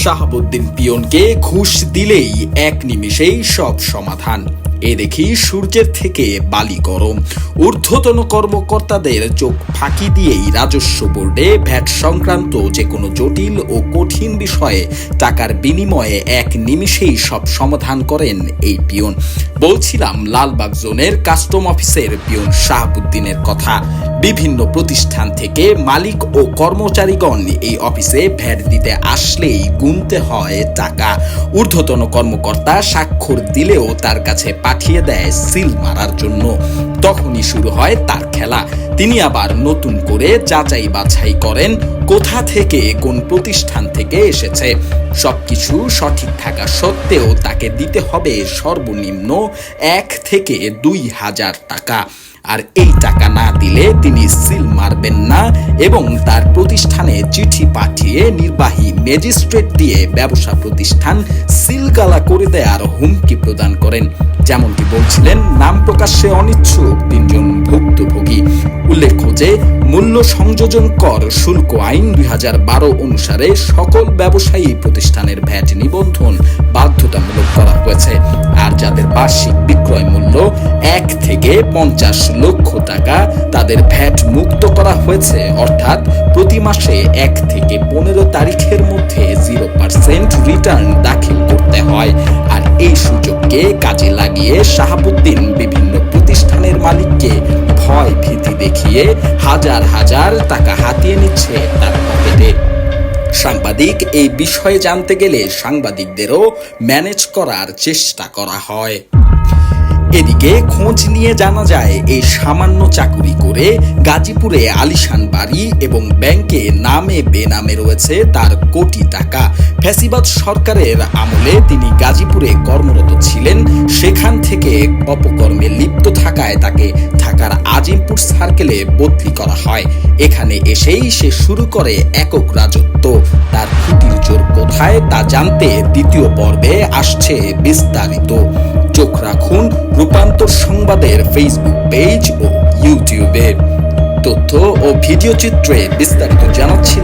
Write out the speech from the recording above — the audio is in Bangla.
শাহাবুদ্দিন পিয়নকে ঘুষ দিলেই এক নিমেষেই সব সমাধান। এ দেখি সূর্যের থেকে বালি গরম। ঊর্ধ্বতন কর্মকর্তাদের চোখ ফাঁকি দিয়েই রাজস্ব বোর্ডে ভ্যাট সংক্রান্ত যে কোনো জটিল ও কঠিন বিষয়ে টাকার বিনিময়ে এক নিমিষেই সব সমাধান করেন এই পিয়ন। বলছিলাম, লালবাগ জোনের কাস্টম অফিসের পিয়ন শাহাবুদ্দিনের কথা। বিভিন্ন প্রতিষ্ঠান থেকে মালিক ও কর্মচারীগণ এই অফিসে ভ্যাট দিতে আসলেই গুনতে হয় টাকা। ঊর্ধ্বতন কর্মকর্তা স্বাক্ষর দিলেও তার কাছে পাঠিয়ে দেয় সিল মারার জন্য। তখনই শুরু হয় তার খেলা। তিনি আবার নতুন করে যাচাই বাছাই করেন কোথা থেকে কোন প্রতিষ্ঠান থেকে এসেছে। সবকিছু সঠিক থাকা সত্ত্বেও তাকে দিতে হবে সর্বনিম্ন এক থেকে দুই হাজার টাকা। আর এই টাকা না দিলে তিনি সিল মারবেন না এবং তার প্রতিষ্ঠানে চিঠি পাঠিয়ে নির্বাহী ম্যাজিস্ট্রেট দিয়ে ব্যবসা প্রতিষ্ঠান সিলগালা করে দেওয়ার হুমকি প্রদান করেন। যেমনটি বলছিলেন, নাম প্রকাশ্যে অনিচ্ছুক তিনজন ভুক্তভোগী। উল্লেখ্য যে, মূল্য সংযোজন কর শুল্ক আইন দুই অনুসারে সকল ব্যবসায়ী প্রতিষ্ঠানের ভ্যাট নিবন্ধন বাধ্যতামূলক করা হয়েছে। আর যাদের বার্ষিক বিক্রয় মূল্য এক থেকে পঞ্চাশ লক্ষ টাকা, তাদের ভ্যাট মুক্ত করা হয়েছে। অর্থাৎ প্রতি মাসে এক থেকে পনেরো তারিখের মধ্যে জিরো পার্সেন্ট রিটার্ন দাখিল করতে হয়। লাগিয়ে শাহাবুদ্দিন বিভিন্ন প্রতিষ্ঠানের মালিককে ভয় ভীতি দেখিয়ে হাজার হাজার টাকা হাতিয়ে নিচ্ছে তার পকেটে। সাংবাদিক, এই বিষয়ে জানতে গেলে সাংবাদিকদেরও ম্যানেজ করার চেষ্টা করা হয়। এদিকে খোঁজ নিয়ে জানা যায়, এই সামান্য চাকুরি করে গাজীপুরে আলিশান বাড়ি এবং ব্যাংকে নামে বেনামে রয়েছে তার কোটি টাকা। ফ্যাসিবাদ সরকারের আমলে তিনি গাজীপুরে কর্মরত ছিলেন। সেখান থেকে অপকর্মে লিপ্ত থাকায় তাকে ঢাকার আজিমপুর সার্কেলে বদলি করা হয়। এখানে এসেই সে শুরু করে একক রাজত্ব। তার খুঁটির জোর কোথায় তা জানতে দ্বিতীয় পর্বে আসছে বিস্তারিত। চোখ রাখুন রূপান্তর সংবাদের ফেসবুক পেজ ও ইউটিউবে তথ্য ও ভিডিও চিত্রে বিস্তারিত জানাচ্ছিলাম